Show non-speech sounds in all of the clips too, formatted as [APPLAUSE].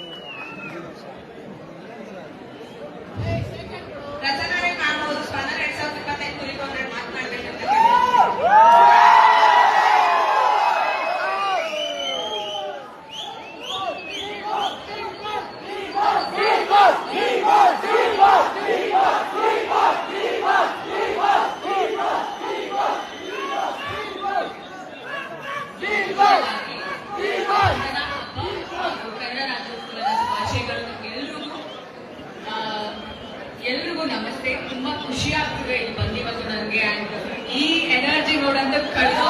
ಮಾಡಿದ್ರು ಎಲ್ರಿಗೂ ನಮಸ್ತೆ. ತುಂಬಾ ಖುಷಿ ಆಗ್ತಿದೆ ಇಲ್ಲಿ ಬಂದಿವತ್ತು ನನಗೆ. ಈ ಎನರ್ಜಿ ನೋಡಂತ ಕಳೆದ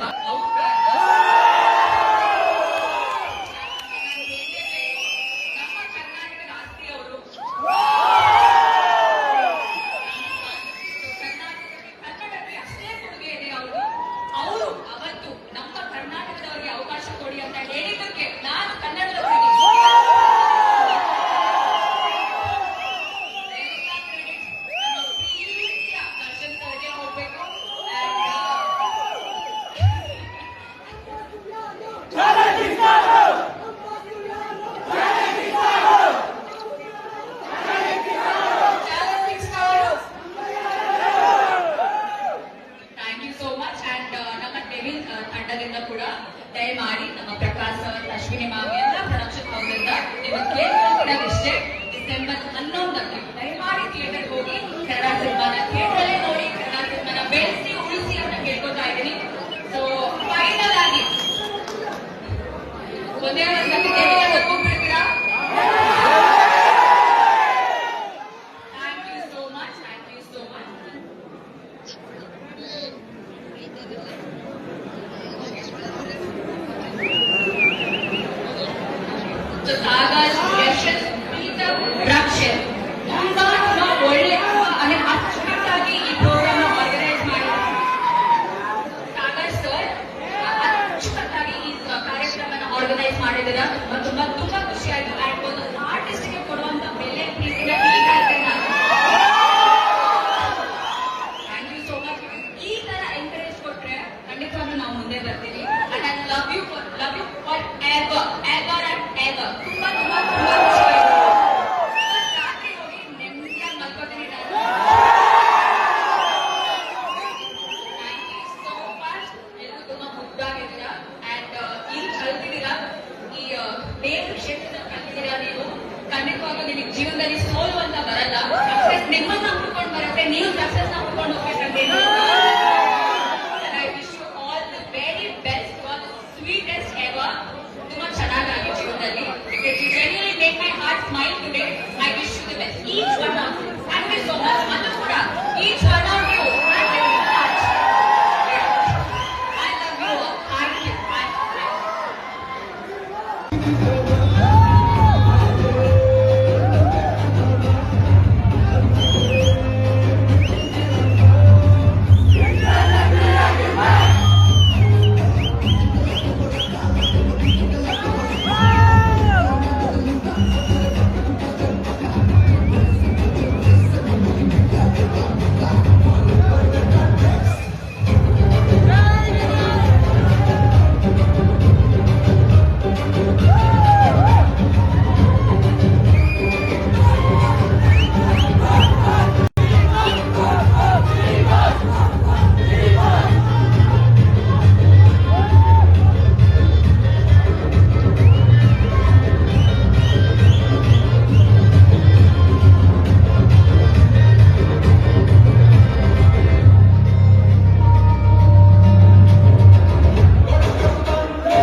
Oh. [LAUGHS] ನಮ್ಮ ಡೆವಿಲ್ ತಂಡದಿಂದ ಕೂಡ ದಯಮಾಡಿ ನಮ್ಮ ಪ್ರಕಾಶ್ ಸರ್, ಅಶ್ವಿನಿ ಮಾವಿಯನ್ನ ಪ್ರೊಡಕ್ಷನ್ ಹೌಸಿಂದ ನಿಮಗೆ ಡಿಸೆಂಬರ್ ಹನ್ನೊಂದಕ್ಕೆ ನಾಗರಾಜ್ ಯಶಸ್ ಪ್ರೀತಮ್ ರಕ್ಷಿತ್ ತುಂಬಾ ತುಂಬಾ ಒಳ್ಳೆ ಅಂದ್ರೆ ಈ ಪ್ರೋಗ್ರಾಮ್ ಆರ್ಗನೈಸ್ ಮಾಡಿದ್ದಾರೆ ನಾಗರಾಜ್ ಸರ್ ಈ ಕಾರ್ಯಕ್ರಮನ ಆರ್ಗನೈಸ್ ಮಾಡಿದ್ದೀರಾ? ತುಂಬಾ ತುಂಬಾ ಖುಷಿಯಾಗಿ ಆಯ್ತು ಒಂದು ಕೊಡುವಂತ ಬೆಲೆ ಪ್ರೀತಿನ ಥ್ಯಾಂಕ್ ಯು ಸೋ ಮಚ್ ಈ ತರ ಎಂಕರೇಜ್ ಕೊಟ್ರೆ ಖಂಡಿತವಾಗ್ಲೂ ನಾವು ಮುಂದೆ ಬರ್ತೀವಿ. my heart smile today. I wish you the best. Each one of you. Thank you so much, Madhukura. Each one of you. Thank you so much. I love you all. Thank you. Thank you.